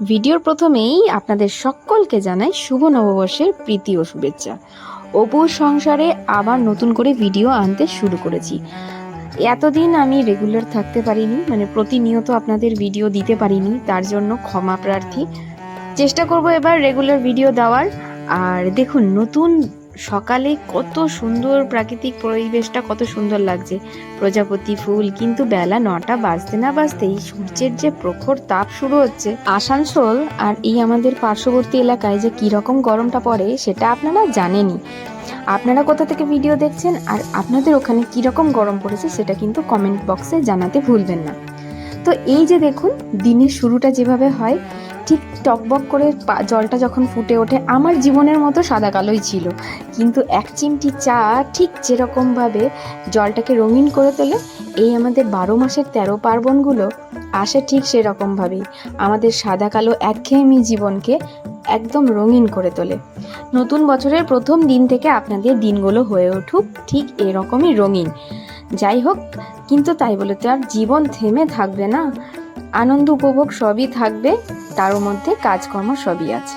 ভিডিওর প্রথমেই আপনাদের সকলকে জানাই শুভ নববর্ষের প্রীতি ও শুভেচ্ছা। অপু সংসারে আবার নতুন করে ভিডিও আনতে শুরু করেছি। এতদিন আমি রেগুলার থাকতে পারিনি মানে প্রতিনিয়ত আপনাদের ভিডিও দিতে পারিনি, তার জন্য ক্ষমা প্রার্থী। চেষ্টা করব এবার রেগুলার ভিডিও দেওয়ার। আর দেখুন, নতুন সকালে কত সুন্দর প্রাকৃতিক পরিবেশটা, কত সুন্দর লাগছে। প্রজাপতি ফুল, কিন্তু বেলা নটা বাজতে না বাজতেই সূর্যের যে প্রখর তাপ শুরু হচ্ছে। আসানসোল আর এই আমাদের পার্শ্ববর্তী এলাকায় যে কীরকম গরমটা পড়ে, সেটা আপনারা জানেনই। আপনারা কোথা থেকে ভিডিও দেখছেন আর আপনাদের ওখানে কীরকম গরম পড়েছে, সেটা কিন্তু কমেন্ট বক্সে জানাতে ভুলবেন না। তো এই যে দেখুন, দিনের শুরুটা যেভাবে হয় ঠিক টকবক করে জলটা যখন ফুটে ওঠে, আমার জীবনের মতো সাদা কালোই ছিল। কিন্তু এক চিমটি চা ঠিক যেরকমভাবে জলটাকে রঙিন করে তোলে, এই আমাদের বারো মাসের তেরো পার্বণগুলো আসে ঠিক সেরকমভাবেই। আমাদের সাদা কালো একঘেয়েমি জীবনকে একদম রঙিন করে তোলে। নতুন বছরের প্রথম দিন থেকে আপনাদের দিনগুলো হয়ে উঠুক ঠিক এরকমই রঙিন। যাই হোক, কিন্তু তাই বলে তো আর জীবন থেমে থাকবে না। আনন্দ উপভোগ সবই থাকবে তার মধ্যে কাজকর্ম সবই আছে।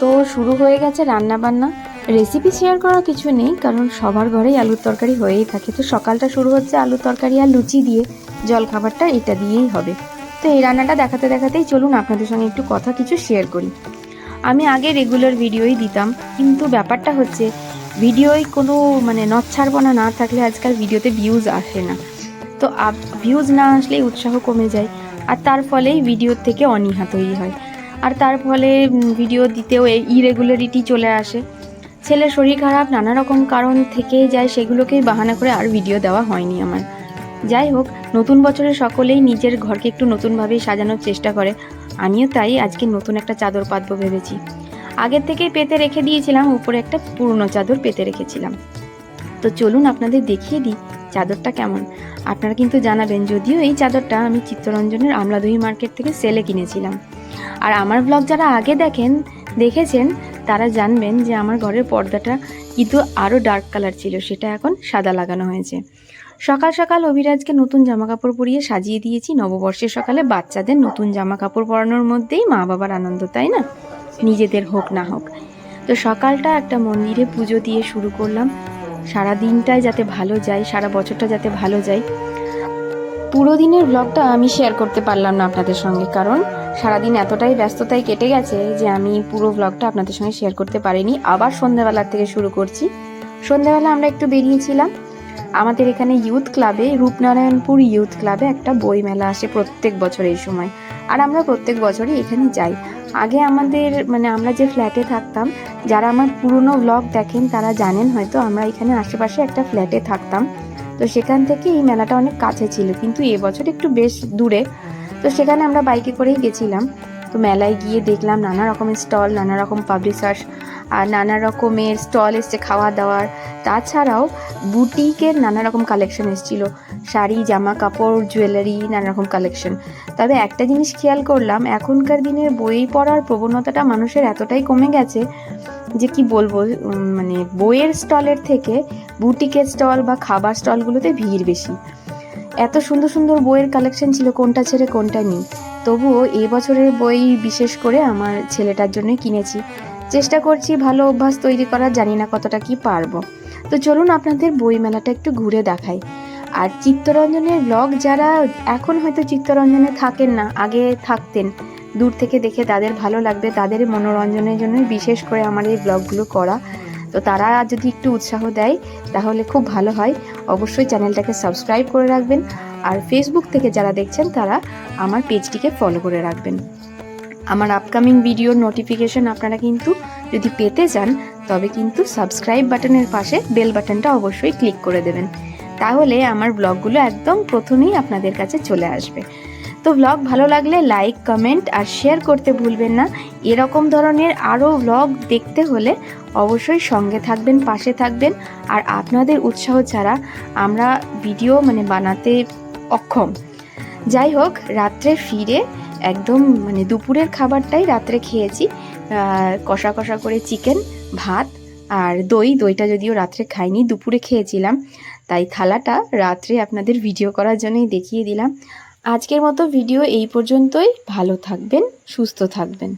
তো শুরু হয়ে গেছে রান্না বান্না রেসিপি শেয়ার করার কিছু নেই, কারণ সবার ঘরেই আলুর তরকারি হয়েই থাকে। তো সকালটা শুরু হচ্ছে আলুর তরকারি আর লুচি দিয়ে জল খাবারটা এটা দিয়েই হবে। তো এই রান্নাটা দেখাতে দেখাতেই চলুন আপনাদের সঙ্গে একটু কথা কিছু শেয়ার করি। আমি আগে রেগুলার ভিডিওই দিতাম, কিন্তু ব্যাপারটা হচ্ছে ভিডিওয় কোনো মানে নচ্ছাড়পনা না থাকলে আজকাল ভিডিওতে ভিউজ আসে না। তো ভিউজ না আসলেই উৎসাহ কমে যায়। আর তার ফলেই ভিডিওর থেকে অনীহা তৈরি হয়। আর তার ফলে ভিডিও দিতেও ইরেগুলারিটি চলে আসে। ছেলের শরীর খারাপ, নানা রকম কারণ থেকে যায়, সেগুলোকেই বাহানা করে আর ভিডিও দেওয়া হয়নি আমার। যাই হোক, নতুন বছরে সকলেই নিজের ঘরকে একটু নতুনভাবে সাজানোর চেষ্টা করে। আমিও তাই আজকে নতুন একটা চাদর পাতবো ভেবেছি। আগের থেকেই পেতে রেখে দিয়েছিলাম, উপরে একটা পুরনো চাদর পেতে রেখেছিলাম। তো চলুন আপনাদের দেখিয়ে দিই চাদরটা কেমন? আপনারা কিন্তু জানাবেন, যদিও এই চাদরটা আমি চিত্তরঞ্জনের আমলাদহি মার্কেট থেকে সেলে কিনেছিলাম। আর আমার ব্লগ যারা আগে দেখেন, দেখেছেন, তারা জানবেন যে আমার ঘরের পর্দাটা কিন্তু আরও ডার্ক কালার ছিল, সেটা এখন সাদা লাগানো হয়েছে। সকাল সকাল অভিরাজকে নতুন জামা কাপড় পরিয়ে সাজিয়ে দিয়েছি। নববর্ষের সকালে বাচ্চাদের নতুন জামা কাপড় পরানোর মধ্যেই মা বাবার আনন্দ, তাই না? নিজেদের হোক না হোক। তো সকালটা একটা মন্দিরে পুজো দিয়ে শুরু করলাম। সারা দিনটাই যাতে ভালো যায়, সারা বছরটা যাতে ভালো যায়। পুরো দিনের ব্লগটা আমি শেয়ার করতে পারলাম না আপনাদের সঙ্গে, কারণ সারাদিন এতটাই ব্যস্ততায় কেটে গেছে যে আমি পুরো ব্লগটা আপনাদের সঙ্গে শেয়ার করতে পারিনি। আবার সন্ধ্যাবেলার থেকে শুরু করছি। সন্ধ্যাবেলা আমরা একটু বেরিয়েছিলাম। আমাদের এখানে ইউথ ক্লাবে রূপনারায়ণপুর ইউথ ক্লাবে একটা বই মেলা আসে প্রত্যেক বছর এই সময়। আর আমরা প্রত্যেক বছরই এখানে যাই। আগে আমাদের মানে আমরা যে ফ্ল্যাটে থাকতাম, যারা আমার পুরনো ব্লগ দেখেন, তারা জানেন হয়তো আমরা এখানে আশেপাশে একটা ফ্ল্যাটে থাকতাম। তো সেখান থেকে এই মেলাটা অনেক কাছে ছিল, কিন্তু এবছর একটু বেশ দূরে। তো সেখানে আমরা বাইকে করেই গেছিলাম। তো মেলায় গিয়ে দেখলাম নানা রকমের স্টল, নানা রকম পাবলিশার্স আর নানা রকমের স্টল এসছে খাওয়া দাওয়ার। তাছাড়াও বুটিকের নানা রকম কালেকশন এসেছিল। শাড়ি, জামা কাপড় জুয়েলারি নানা রকম কালেকশন তবে একটা জিনিস খেয়াল করলাম, এখনকার দিনের বই পড়ার প্রবণতাটা মানুষের এতটাই কমে গেছে যে কি বলব মানে বইয়ের স্টলের থেকে বুটিকের স্টল বা খাবার স্টলগুলোতে ভিড় বেশি। এত সুন্দর সুন্দর বইয়ের কালেকশন ছিল কোনটা ছেড়ে কোনটা নেই। তবুও এই বছরের বই বিশেষ করে আমার ছেলেটার জন্য কিনেছি। চেষ্টা করছি ভালো অভ্যাস তৈরি করার, জানি না কতটা কি পারব। তো চলুন আপনাদের বই মেলাটা একটু ঘুরে দেখাই। আর চিত্তরঞ্জনের ব্লগ যারা এখন হয়তো চিত্তরঞ্জনে থাকেন না, আগে থাকতেন, দূর থেকে দেখে তাদের ভালো লাগবে, তাদের মনোরঞ্জনের জন্যই বিশেষ করে আমার এই ব্লগগুলো করা। তো তারা যদি একটু উৎসাহ দেয়, তাহলে খুব ভালো হয়। অবশ্যই চ্যানেলটাকে সাবস্ক্রাইব করে রাখবেন। আর ফেসবুক থেকে যারা দেখছেন তারা আমার পেজটিকে ফলো করে রাখবেন। আমার আপকামিং ভিডিওর নোটিফিকেশন আপনারা কিন্তু যদি পেতে চান, তবে কিন্তু সাবস্ক্রাইব বাটনের পাশে বেল বাটনটা অবশ্যই ক্লিক করে দেবেন। তাহলে আমার ব্লগগুলো একদম প্রথমেই আপনাদের কাছে চলে আসবে। তো ব্লগ ভালো লাগলে লাইক কমেন্ট আর শেয়ার করতে ভুলবেন না। এরকম ধরনের আরও ব্লগ দেখতে হলে অবশ্যই সঙ্গে থাকবেন, পাশে থাকবেন। আর আপনাদের উৎসাহ ছাড়া আমরা ভিডিও মানে বানাতে অক্ষম। যাই হোক, রাত্রে ফিরে একদম মানে দুপুরের খাবারটাই রাত্রে খেয়েছি। কষা কষা করে চিকেন, ভাত আর দই। দইটা যদিও রাত্রে খাইনি, দুপুরে খেয়েছিলাম। তাই থালাটা রাত্রে আপনাদের ভিডিও করার জন্যই দেখিয়ে দিলাম। আজকের মতো ভিডিও এই পর্যন্তই। ভালো থাকবেন, সুস্থ থাকবেন।